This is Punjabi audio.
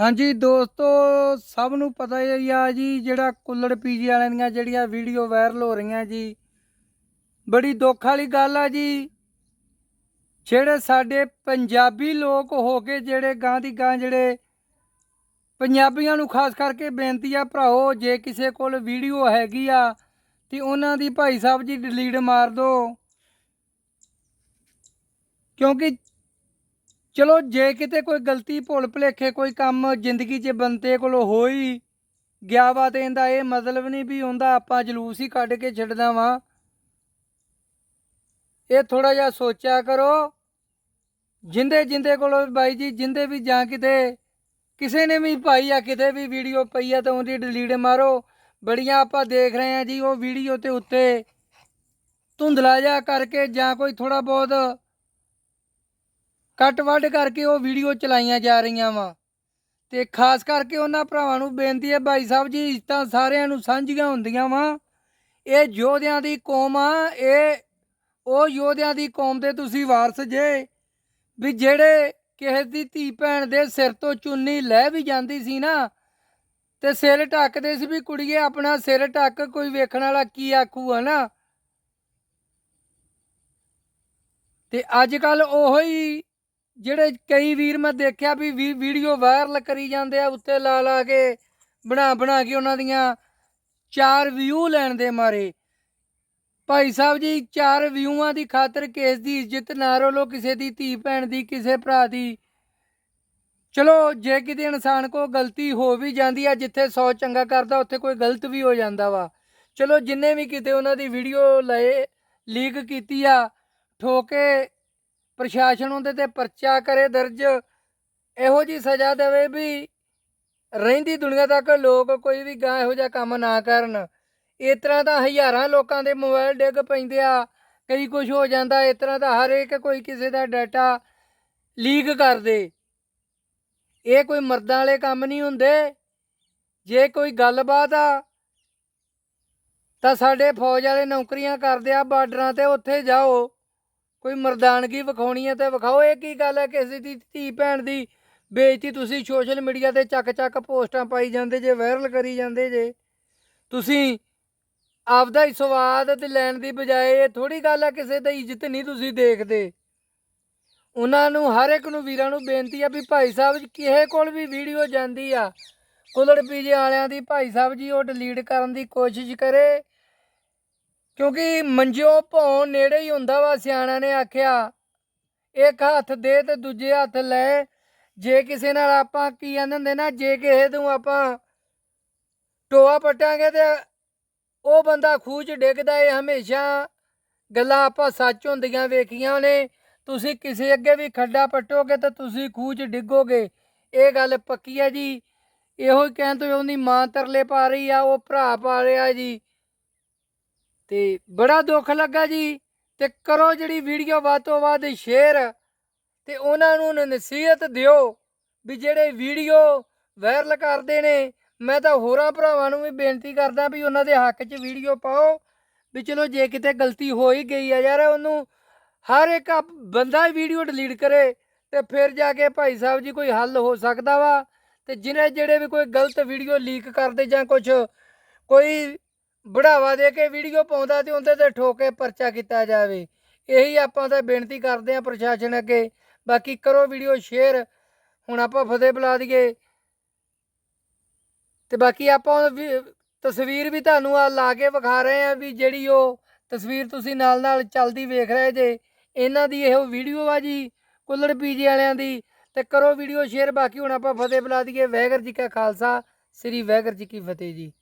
ਹਾਂਜੀ ਦੋਸਤੋ, ਸਭ ਨੂੰ ਪਤਾ ਹੀ ਆ ਜੀ ਜਿਹੜਾ ਕੁੱਲੜ ਪੀਜੀ ਵਾਲਿਆਂ ਦੀਆਂ ਜਿਹੜੀਆਂ ਵੀਡੀਓ ਵਾਇਰਲ ਹੋ ਰਹੀਆਂ ਜੀ, ਬੜੀ ਦੁੱਖ ਵਾਲੀ ਗੱਲ ਆ ਜੀ। ਜਿਹੜੇ ਸਾਡੇ ਪੰਜਾਬੀ ਲੋਕ ਹੋ ਕੇ, ਜਿਹੜੇ ਗਾਂ ਦੀ ਗਾਂ, ਜਿਹੜੇ ਪੰਜਾਬੀਆਂ ਨੂੰ ਖਾਸ ਕਰਕੇ ਬੇਨਤੀ ਆ ਭਰਾਓ ਜੇ ਕਿਸੇ ਕੋਲ ਵੀਡੀਓ ਹੈਗੀ ਆ, ਤੇ ਉਹਨਾਂ ਦੀ ਭਾਈ ਸਾਹਿਬ ਜੀ ਡਿਲੀਟ ਮਾਰ ਦਿਓ ਕਿਉਂਕਿ ਚਲੋ ਜੇ ਕਿਤੇ ਕੋਈ ਗਲਤੀ, ਭੁੱਲ ਭੁਲੇਖੇ ਕੋਈ ਕੰਮ ਜ਼ਿੰਦਗੀ 'ਚ ਬੰਦੇ ਕੋਲੋਂ ਹੋਈ ਗਿਆ ਵਾ ਤੇ ਇਹਦਾ ਇਹ ਮਤਲਬ ਨਹੀਂ ਵੀ ਹੁੰਦਾ ਆਪਾਂ ਜਲੂਸ ਹੀ ਕੱਢ ਕੇ ਛੱਡਦਾ ਵਾਂ। ਇਹ ਥੋੜਾ ਜਿਹਾ ਸੋਚਿਆ ਕਰੋ। ਜਿੰਦੇ ਜਿੰਦੇ ਕੋਲੋਂ ਬਾਈ ਜੀ, ਜਿੰਦੇ ਵੀ ਜਾਂ ਕਿਤੇ, ਕਿਸੇ ਨੇ ਵੀ ਪਾਈ ਆ, ਕਿਤੇ ਵੀ ਵੀਡੀਓ ਪਈ ਆ ਤਾਂ ਉਹਦੀ ਡਿਲੀਟ ਮਾਰੋ। ਬੜੀਆਂ ਆਪਾਂ ਦੇਖ ਰਹੇ ਆ ਜੀ, ਉਹ ਵੀਡੀਓ ਤੇ ਉੱਤੇ ਧੁੰਦਲਾ ਜਾ ਕਰਕੇ ਜਾਂ ਕੋਈ ਥੋੜਾ ਬਹੁਤ ਕੱਟ ਵੱਢ ਕਰਕੇ ਉਹ ਵੀਡੀਓ ਚਲਾਈਆਂ ਜਾ ਰਹੀਆਂ ਵਾ। ਤੇ ਖਾਸ ਕਰਕੇ ਉਹਨਾਂ ਭਰਾਵਾਂ ਨੂੰ ਬੇਨਤੀ ਹੈ ਭਾਈ ਸਾਹਿਬ ਜੀ, ਇੱਜ਼ਤਾਂ ਸਾਰਿਆਂ ਨੂੰ ਸਾਂਝੀਆਂ ਹੁੰਦੀਆਂ ਵਾ। ਇਹ ਯੋਧਿਆਂ ਦੀ ਕੌਮ ਆ, ਇਹ ਉਹ ਯੋਧਿਆਂ ਦੀ ਕੌਮ 'ਤੇ ਤੁਸੀਂ ਵਾਰਸ ਜੇ। ਵੀ ਜਿਹੜੇ ਕਿਸੇ ਦੀ ਧੀ ਭੈਣ ਦੇ ਸਿਰ ਤੋਂ ਚੁੰਨੀ ਲੈ ਵੀ ਜਾਂਦੀ ਸੀ ਨਾ, ਤੇ ਸਿਰ ਢੱਕਦੇ ਸੀ ਵੀ ਕੁੜੀਏ, ਆਪਣਾ ਸਿਰ ਢੱਕ, ਕੋਈ ਵੇਖਣ ਵਾਲਾ ਕੀ ਆਖੂ ਆ ਨਾ। ਤੇ ਅੱਜ ਕੱਲ ਉਹੋ ਹੀ ਜਿਹੜੇ ਕਈ ਵੀਰ ਮੈਂ ਦੇਖਿਆ ਵੀ ਵੀ- ਵੀਡੀਓ ਵਾਇਰਲ ਕਰੀ ਜਾਂਦੇ ਆ, ਉੱਤੇ ਲਾ ਲਾ ਕੇ, ਬਣਾ ਬਣਾ ਕੇ ਉਹਨਾਂ ਦੀਆਂ ਚਾਰ ਵਿਊ ਲੈਣ ਦੇ ਮਾਰੇ। ਭਾਈ ਸਾਹਿਬ ਜੀ, ਚਾਰ ਵਿਊਆਂ ਦੀ ਖਾਤਰ ਕੇਸ ਦੀ ਇੱਜ਼ਤ ਨਾ ਰੋਲੋ ਕਿਸੇ ਦੀ ਧੀ ਭੈਣ ਦੀ, ਕਿਸੇ ਭਰਾ ਦੀ। ਚਲੋ, ਜੇ ਕਿਤੇ ਇਨਸਾਨ ਕੋ ਗਲਤੀ ਹੋ ਵੀ ਜਾਂਦੀ ਆ, ਜਿੱਥੇ 100 ਚੰਗਾ ਕਰਦਾ, ਉੱਥੇ ਕੋਈ ਗਲਤ ਵੀ ਹੋ ਜਾਂਦਾ ਵਾ। ਚਲੋ, ਜਿੰਨੇ ਵੀ ਕਿਤੇ ਉਹਨਾਂ ਦੀ ਵੀਡੀਓ ਲਏ, ਲੀਕ ਕੀਤੀ ਆ, ਠੋਕੇ ਪ੍ਰਸ਼ਾਸਨ ਉਹਦੇ ਤੇ ਪਰਚਾ ਕਰੇ ਦਰਜ, ਇਹੋ ਜੀ ਸਜ਼ਾ ਦੇਵੇ ਵੀ ਰਹਿੰਦੀ ਦੁਨੀਆ ਤੱਕ ਲੋਕ ਕੋਈ ਵੀ ਗਾਂ ਇਹੋ ਜਿਹਾ ਕੰਮ ਨਾ ਕਰਨ। ਇਸ ਤਰ੍ਹਾਂ ਤਾਂ ਹਜ਼ਾਰਾਂ ਲੋਕਾਂ ਦੇ ਮੋਬਾਈਲ ਡਿੱਗ ਪੈਂਦੇ ਆ, ਕਈ ਕੁਝ ਹੋ ਜਾਂਦਾ, ਇਸ ਤਰ੍ਹਾਂ ਦਾ ਹਰ ਇੱਕ ਕੋਈ ਕਿਸੇ ਦਾ ਡਾਟਾ ਲੀਕ ਕਰ ਦੇ। ਇਹ ਕੋਈ ਮਰਦਾਂ ਵਾਲੇ ਕੰਮ ਨਹੀਂ ਹੁੰਦੇ। ਜੇ ਕੋਈ ਗੱਲਬਾਤ ਆ, ਤਾਂ ਸਾਡੇ ਫੌਜ ਵਾਲੇ ਨੌਕਰੀਆਂ ਕਰਦੇ ਆ ਬਾਰਡਰਾਂ ਤੇ, ਉੱਥੇ ਜਾਓ। ਕੋਈ ਮਰਦਾਨਗੀ ਵਿਖਾਉਣੀ ਹੈ ਤੇ ਵਿਖਾਓ। ਇਹ ਕੀ ਗੱਲ ਹੈ ਕਿਸੇ ਦੀ ਧੀ ਭੈਣ ਦੀ ਬੇਇੱਜ਼ਤੀ ਤੁਸੀਂ ਸੋਸ਼ਲ ਮੀਡੀਆ ਤੇ ਚੱਕ ਚੱਕ ਪੋਸਟਾਂ ਪਾਈ ਜਾਂਦੇ ਜੇ ਵਾਇਰਲ ਕਰੀ ਜਾਂਦੇ ਜੇ। ਤੁਸੀਂ ਆਪਦਾ ਹੀ ਸਵਾਦ ਤੇ ਲੈਣ ਦੀ ਬਜਾਏ ਇਹ ਥੋੜੀ ਗੱਲ ਹੈ ਕਿਸੇ ਦੀ ਇੱਜ਼ਤ ਨਹੀਂ ਤੁਸੀਂ ਦੇਖਦੇ। ਉਹਨਾਂ ਨੂੰ, ਹਰ ਇੱਕ ਨੂੰ, ਵੀਰਾਂ ਨੂੰ ਬੇਨਤੀ ਆ ਵੀ ਭਾਈ ਸਾਹਿਬ ਜੀ, ਕਿਸੇ ਕੋਲ ਵੀ ਵੀਡੀਓ ਜਾਂਦੀ ਆ ਕੁਲੜ ਪੀਜੇ ਵਾਲਿਆਂ ਦੀ, ਭਾਈ ਸਾਹਿਬ ਜੀ ਉਹ ਡਿਲੀਟ ਕਰਨ ਦੀ ਕੋਸ਼ਿਸ਼ ਕਰੇ। ਕਿਉਂਕਿ ਮੰਜਿਓ ਭੌਂ ਨੇੜੇ ਹੀ ਹੁੰਦਾ ਵਾ, ਸਿਆਣਾ ਨੇ ਆਖਿਆ। ਇੱਕ ਹੱਥ ਦੇ ਤੇ ਦੂਜੇ ਹੱਥ ਲੈ। ਜੇ ਕਿਸੇ ਨਾਲ ਆਪਾਂ ਕੀ ਕਹਿੰਦੇ ਹੁੰਦੇ ਨਾ, ਜੇ ਕਿਸੇ ਨੂੰ ਆਪਾਂ ਟੋਆ ਪਟਾਂਗੇ ਤੇ ਉਹ ਬੰਦਾ ਖੂਹ 'ਚ ਡਿੱਗਦਾ ਏ, ਹਮੇਸ਼ਾ ਗੱਲਾਂ ਆਪਾਂ ਸੱਚ ਹੁੰਦੀਆਂ ਵੇਖੀਆਂ ਨੇ। ਤੁਸੀਂ ਕਿਸੇ ਅੱਗੇ ਵੀ ਖੱਡਾ ਪੱਟੋਗੇ ਤਾਂ ਤੁਸੀਂ ਖੂਹ 'ਚ ਡਿੱਗੋਗੇ। ਇਹ ਗੱਲ ਪੱਕੀ ਹੈ ਜੀ। ਇਹੋ ਹੀ ਕਹਿਣ ਤੋਂ ਉਹਦੀ ਮਾਂ ਤਰਲੇ ਪਾ ਰਹੀ ਆ, ਉਹ ਭਰਾ ਪਾ ਰਿਹਾ ਜੀ। ਤੇ ਬੜਾ ਦੁੱਖ ਲੱਗਾ ਜੀ। ਤੇ ਕਰੋ ਜਿਹੜੀ ਵੀਡੀਓ ਵੱਧ ਤੋਂ ਵੱਧ ਸ਼ੇਅਰ ਤੇ ਉਹਨਾਂ ਨੂੰ ਨਸੀਹਤ ਦਿਓ ਵੀ ਜਿਹੜੇ ਵੀਡੀਓ ਵਾਇਰਲ ਕਰਦੇ ਨੇ, ਮੈਂ ਤਾਂ ਹੋਰਾਂ ਭਰਾਵਾਂ ਨੂੰ ਵੀ ਬੇਨਤੀ ਕਰਦਾ ਵੀ ਉਹਨਾਂ ਦੇ ਹੱਕ 'ਚ ਵੀਡੀਓ ਪਾਓ। ਵੀ ਚਲੋ ਜੇ ਕਿਤੇ ਗਲਤੀ ਹੋ ਹੀ ਗਈ ਆ ਯਾਰ, ਉਹਨੂੰ ਹਰ ਇੱਕ ਬੰਦਾ ਹੀ ਵੀਡੀਓ ਡਿਲੀਟ ਕਰੇ ਤੇ ਫਿਰ ਜਾ ਕੇ ਭਾਈ ਸਾਹਿਬ ਜੀ ਕੋਈ ਹੱਲ ਹੋ ਸਕਦਾ ਵਾ। ਤੇ ਜਿਹਨੇ ਜਿਹੜੇ ਵੀ ਕੋਈ ਗਲਤ ਵੀਡੀਓ ਲੀਕ ਕਰਦੇ ਜਾਂ ਕੁਝ ਕੋਈ ਬੜਾਵਾ ਦੇ ਕੇ ਵੀਡੀਓ ਪਾਉਂਦਾ ਤੇ ਉਹਦੇ ਤੇ ਠੋਕੇ ਪਰਚਾ ਕੀਤਾ ਜਾਵੇ। ਇਹੀ ਆਪਾਂ ਤਾਂ ਬੇਨਤੀ ਕਰਦੇ ਆ ਪ੍ਰਸ਼ਾਸਨ ਅੱਗੇ। ਬਾਕੀ ਕਰੋ ਵੀਡੀਓ ਸ਼ੇਅਰ। ਹੁਣ ਆਪਾਂ ਫਤਿਹ ਬੁਲਾ ਦਈਏ। ਤੇ ਬਾਕੀ ਆਪਾਂ ਵੀ- ਤਸਵੀਰ ਵੀ ਤੁਹਾਨੂੰ ਆ ਲਾ ਕੇ ਵਿਖਾ ਰਹੇ ਆ ਵੀ ਜਿਹੜੀ ਉਹ ਤਸਵੀਰ ਤੁਸੀਂ ਨਾਲ ਨਾਲ ਚੱਲਦੀ ਵੇਖ ਰਹੇ ਜੇ। ਇਹਨਾਂ ਦੀ ਇਹੋ ਵੀਡੀਓ ਆ ਜੀ, ਕੁੱਲੜ ਪੀਜੀ ਵਾਲਿਆਂ ਦੀ। ਤੇ ਕਰੋ ਵੀਡੀਓ ਸ਼ੇਅਰ। ਬਾਕੀ ਹੁਣ ਆਪਾਂ ਫਤਿਹ ਬੁਲਾ ਦਈਏ। ਵੈਗਰ ਜੀ ਕਾ ਖਾਲਸਾ, ਸ੍ਰੀ ਵੈਗਰ ਜੀ ਕੀ ਫਤਿਹ ਜੀ।